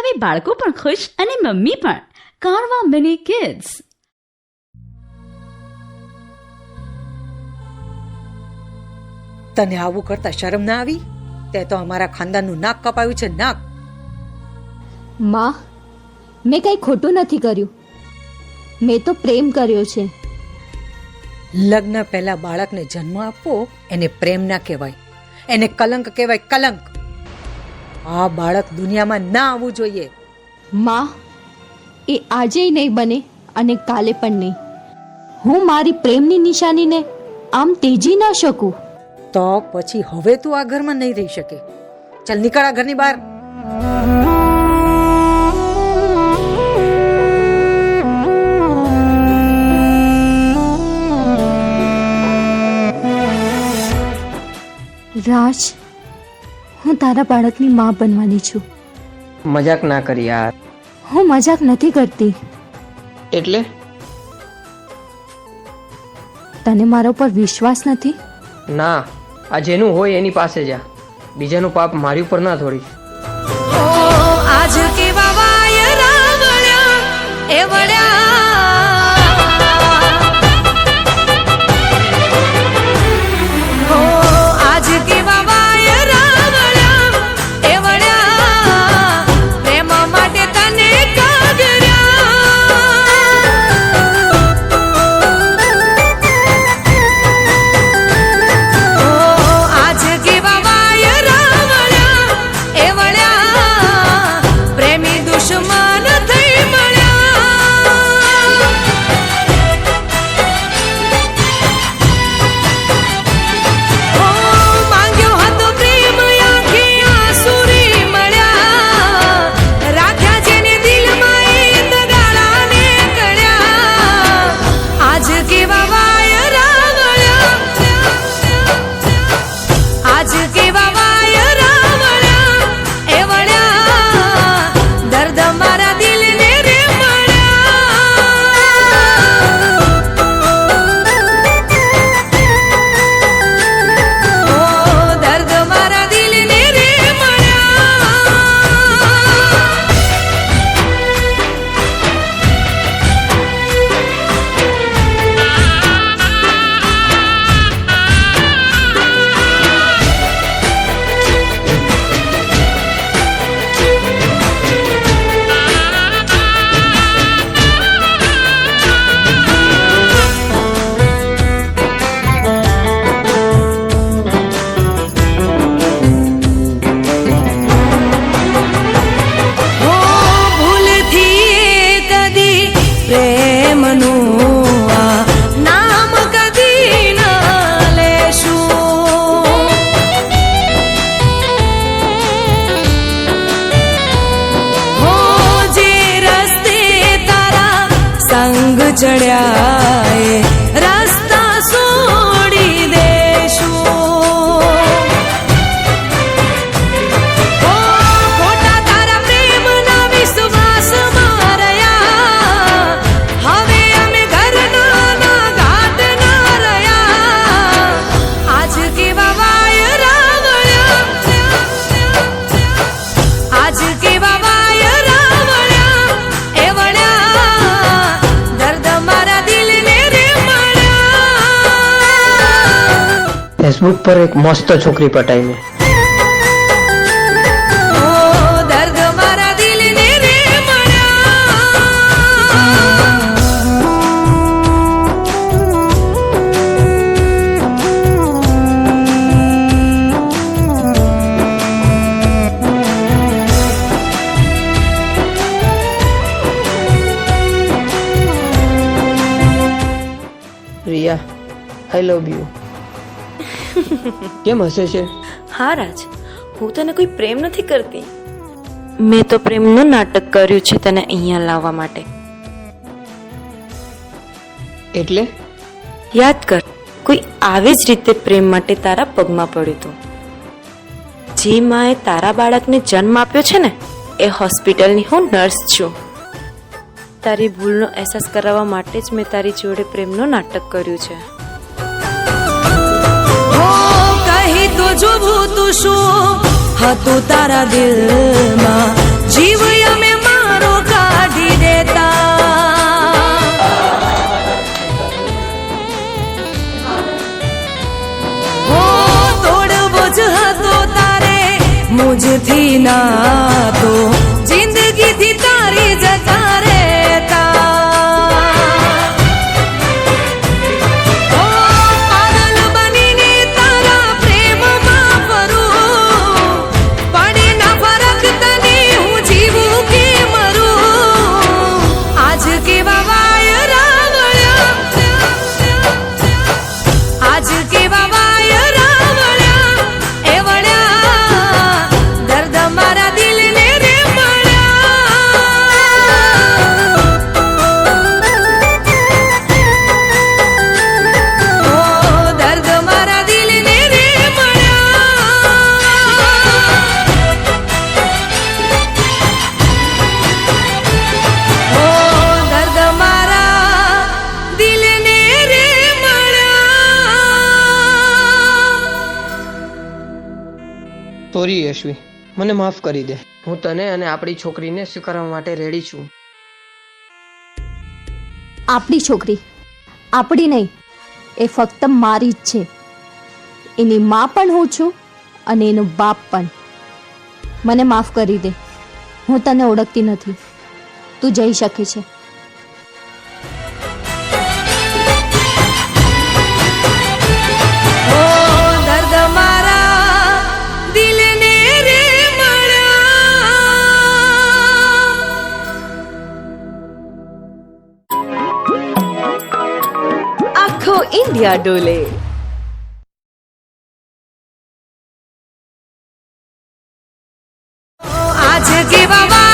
હવે બાળકો પણ ખુશ અને મમ્મી પણ. કારવા મિની કિડ્સ તને આવું કરતા શરમ ના આવી? તે તો અમારા ખાનદાનનું નાક કપાયું છે નાક. માં મેં કંઈ ખોટું નથી કર્યું. મેં તો પ્રેમ કર્યો છે. લગ્ન પહેલા બાળકને જન્મ આપવો એને પ્રેમ ના કહેવાય. એને કલંક કહેવાય કલંક. આ બાળક દુનિયામાં ના આવવું જોઈએ. માં એ આજે નહીં બને અને કાલે પણ નહીં. હું મારી પ્રેમની નિશાનીને આમ તેજી ના શકું. તો પછી હવે તું આ ઘરમાં નહીં રહી શકે. ચાલ નીકળ આ ઘરની બહાર. રાજ હું તારા બાળકની મા બનવાની છું. મજાક ના કરી યાર. હું મજાક નથી કરતી. એટલે? તને મારા ઉપર વિશ્વાસ નથી? ના આ જેનું હોય એની પાસે જા. બીજાનું પાપ મારી ઉપર ના થોડીશ. 안. ફેસબુક પર એક મસ્ત છોકરી પટાઈ મેં રિયા આઈ લવ યુ કેમ હસે છે? હા રાજ. હું તને કોઈ પ્રેમ નથી કરતી. મેં તો પ્રેમનું નાટક કર્યું છે તને અહીંયા લાવવા માટે. એટલે? યાદ કર કોઈ આવી જ રીતે પ્રેમ માટે તારા પગમાં પડ્યું હતું જે માએ તારા બાળકને જન્મ આપ્યો છે ને એ હોસ્પિટલની હું નર્સ છું. તારી ભૂલનો અહેસાસ કરાવવા માટે જ મેં તારી જોડે પ્રેમનું નાટક કર્યું છે. તો શું તારા દિલમાં જીવ અમે મારો કાઢી દેતા હો તોડવો જ હતો તારે મુજથી ના તો જિંદગીથી તારી જતા સોરી, યશવી. મને માફ કરી દે. હું તને અને આપણી છોકરીને સ્વીકારવા માટે રેડી છું. આપણી છોકરી? આપણી નહીં. એ ફક્ત મારી જ છે. એની મા પણ હું છું અને એનો બાપ પણ. મને માફ કરી દે. હું તને ઓળખતી નથી. તું જઈ શકે છે. সন্ধ্যা ডোলে আজকে বাবা